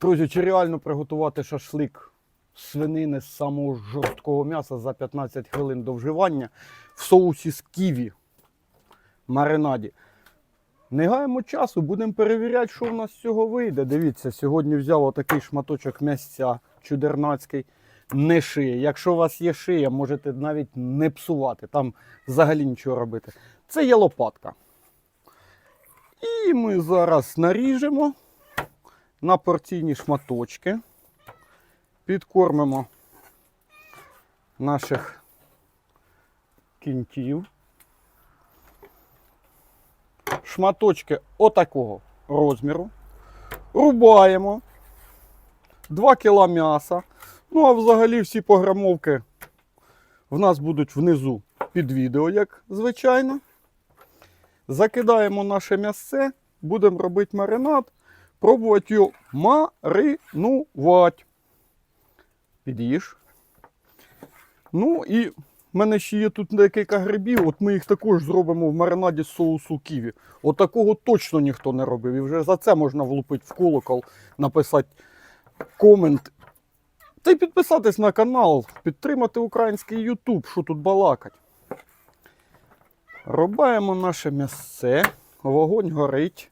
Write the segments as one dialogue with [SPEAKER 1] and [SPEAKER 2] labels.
[SPEAKER 1] Друзі, чи реально приготувати шашлик свинини з самого жорсткого м'яса за 15 хвилин до вживання в соусі з ківі маринаді? Не гаємо часу, будемо перевіряти, що в нас з цього вийде. Дивіться, сьогодні взяв отакий шматочок м'ясця чудернацький, не шиє. Якщо у вас є шия, можете навіть не псувати, там взагалі нічого робити. Це є лопатка. І ми зараз наріжемо на порційні шматочки, підкормимо наших кінтів. Шматочки отакого розміру. Рубаємо 2 кг м'яса. Ну, а взагалі всі пограмовки в нас будуть внизу під відео, як звичайно. Закидаємо наше м'ясце, будемо робити маринад, пробувати його маринувати. Під'їж. Ну і в мене ще є тут декілька грибів, от ми їх також зробимо в маринаді з соусу ківі. От такого точно ніхто не робив. І вже за це можна влупити в колокол, написати комент. Та й підписатись на канал, підтримати український YouTube, що тут балакать. Рубаємо наше м'ясце, вогонь горить.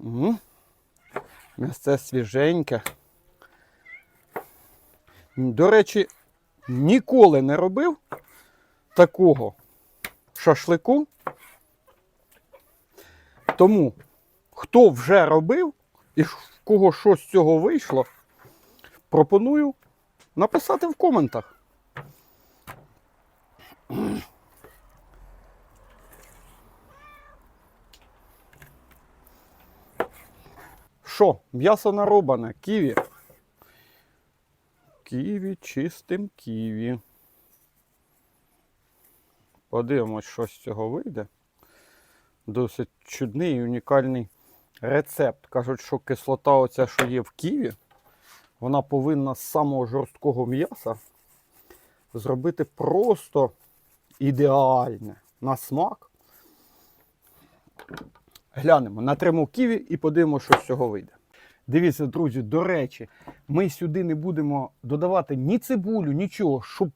[SPEAKER 1] Угу. М'ясце свіженьке. До речі, ніколи не робив такого шашлику. Тому, хто вже робив і в кого що з цього вийшло, пропоную написати в коментах. Що, м'ясо нарубане, ківі. Ківі, чистим ківі. Подивимось, що з цього вийде. Досить чудний і унікальний рецепт. Кажуть, що кислота, оця, що є в ківі, вона повинна з самого жорсткого м'яса зробити просто ідеальне на смак. Глянемо, натримо ківі і подивимося, що з цього вийде. Дивіться, друзі, до речі, ми сюди не будемо додавати ні цибулю, нічого, щоб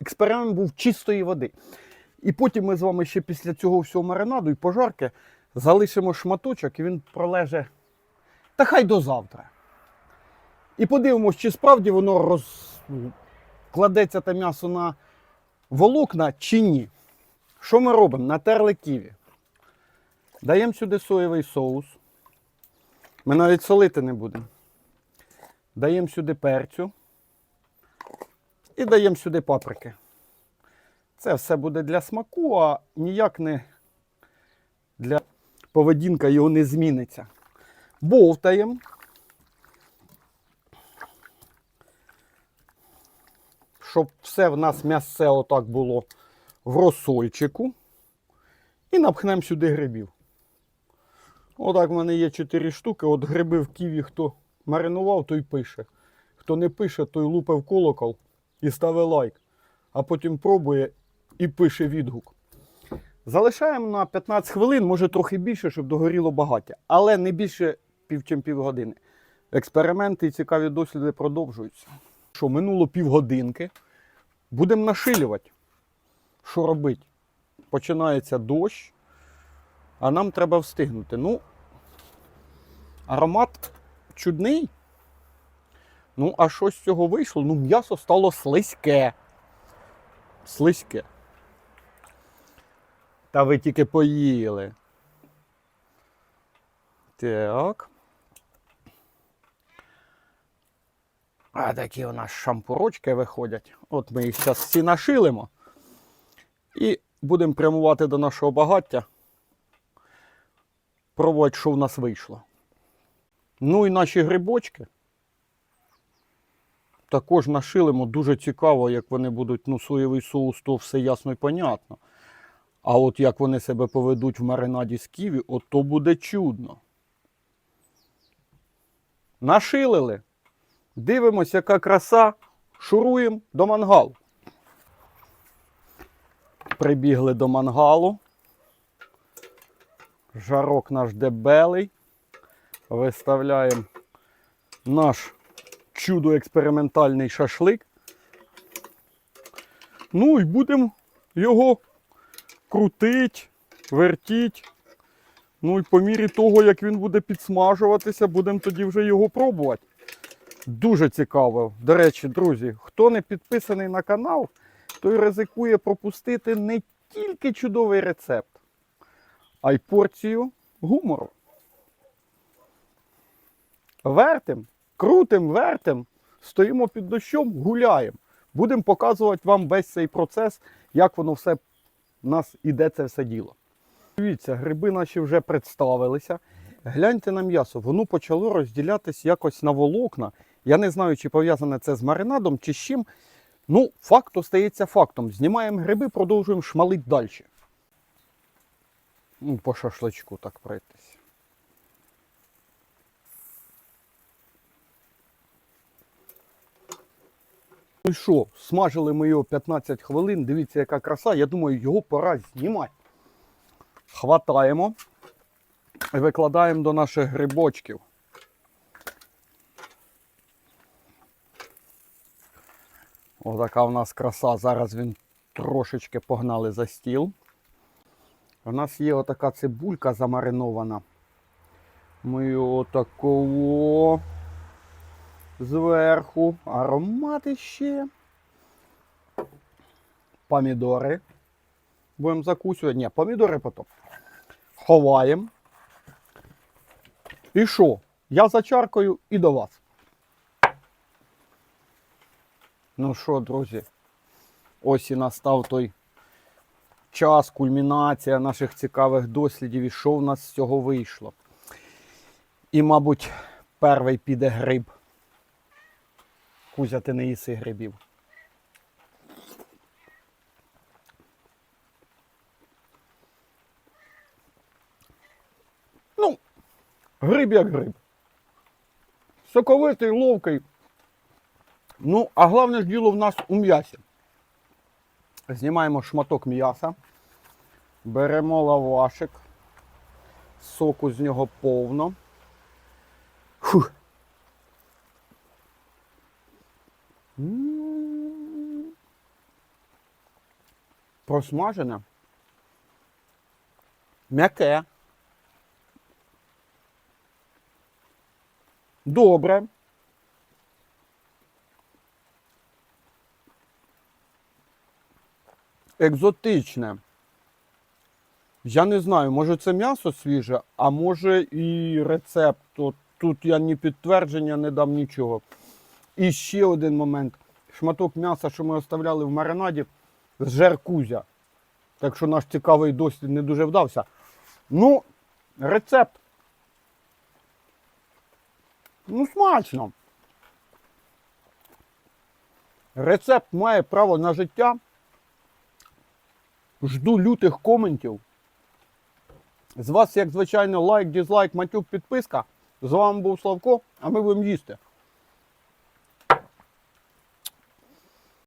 [SPEAKER 1] експеримент був чистої води. І потім ми з вами ще після цього всього маринаду і пожарки залишимо шматочок, і він пролеже. Та хай до завтра. І подивимось, чи справді воно розкладеться те м'ясо на волокна чи ні. Що ми робимо? Натерли ківі. Даємо сюди соєвий соус. Ми навіть солити не будемо. Даємо сюди перцю. І даємо сюди паприки. Це все буде для смаку, а ніяк не для поведінка його не зміниться. Бовтаємо. Щоб все в нас м'ясце отак було в розсольчику. І напхнемо сюди грибів. Отак в мене є 4 штуки. От гриби в ківі, хто маринував, той пише. Хто не пише, той лупив колокол і ставить лайк. А потім пробує і пише відгук. Залишаємо на 15 хвилин, може трохи більше, щоб догоріло багаття. Але не більше пів чим півгодини. Експерименти і цікаві досліди продовжуються. Що, минуло півгодинки. Будемо нашилювати. Що робити? Починається дощ. А нам треба встигнути. Ну, аромат чудний. Ну, а що з цього вийшло? Ну, м'ясо стало слизьке. Слизьке. Та ви тільки поїли. Так. А такі у нас шампурочки виходять. От ми їх зараз всі нашилимо. І будемо прямувати до нашого багаття пробувати, що в нас вийшло. Ну і наші грибочки. Також нашилимо дуже цікаво, як вони будуть, ну, соєвий соус, то все ясно і понятно. А от як вони себе поведуть в маринаді з ківі, от то буде чудно. Нашилили. Дивимось, яка краса. Шуруємо до мангалу. Прибігли до мангалу. Жарок наш дебелий. Виставляємо наш чудо-експериментальний шашлик. Ну і будемо його крутить, вертіть. Ну і по мірі того, як він буде підсмажуватися, будемо тоді вже його пробувати. Дуже цікаво. До речі, друзі, хто не підписаний на канал, той ризикує пропустити не тільки чудовий рецепт, а й порцію гумору. Вертим, крутим, вертим, стоїмо під дощом, гуляємо. Будемо показувати вам весь цей процес, як воно все в нас іде це все діло. Дивіться, гриби наші вже представилися. Гляньте на м'ясо, воно почало розділятись якось на волокна. Я не знаю, чи пов'язане це з маринадом, чи з чим. Ну, факт остається фактом. Знімаємо гриби, продовжуємо шмалити далі. Ну, по шашличку так пройтись. Ну що, смажили ми його 15 хвилин. Дивіться, яка краса. Я думаю, його пора знімати. Хватаємо і викладаємо до наших грибочків. Отака в нас краса. Зараз він трошечки погнали за стіл. У нас є отака цибулька замаринована. Ми його такого зверху. Аромати ще. Помідори. Будемо закусувати. Ні, помідори потім. Ховаємо. І що? Я за чаркою і до вас. Ну що, друзі, ось і настав той час, кульмінація наших цікавих дослідів, і що в нас з цього вийшло. І, мабуть, перший піде гриб. Кузя, ти не їси грибів. Ну, гриб як гриб. Соковитий, ловкий. Ну, а головне ж діло в нас у м'ясі. Знімаємо шматок м'яса, беремо лавашик, соку з нього повно. Фух. Просмажене. М'яке. Добре. Екзотичне. Я не знаю, може це м'ясо свіже, а може і рецепт. От тут я ні підтвердження не дам нічого. І ще один момент. Шматок м'яса, що ми оставляли в маринаді, з жеркузя. Так що наш цікавий дослід не дуже вдався. Ну, рецепт. Ну, смачно. Рецепт має право на життя. Жду лютих коментів. З вас, як звичайно, лайк, дізлайк, матюк, підписка. З вами був Славко, а ми будемо їсти.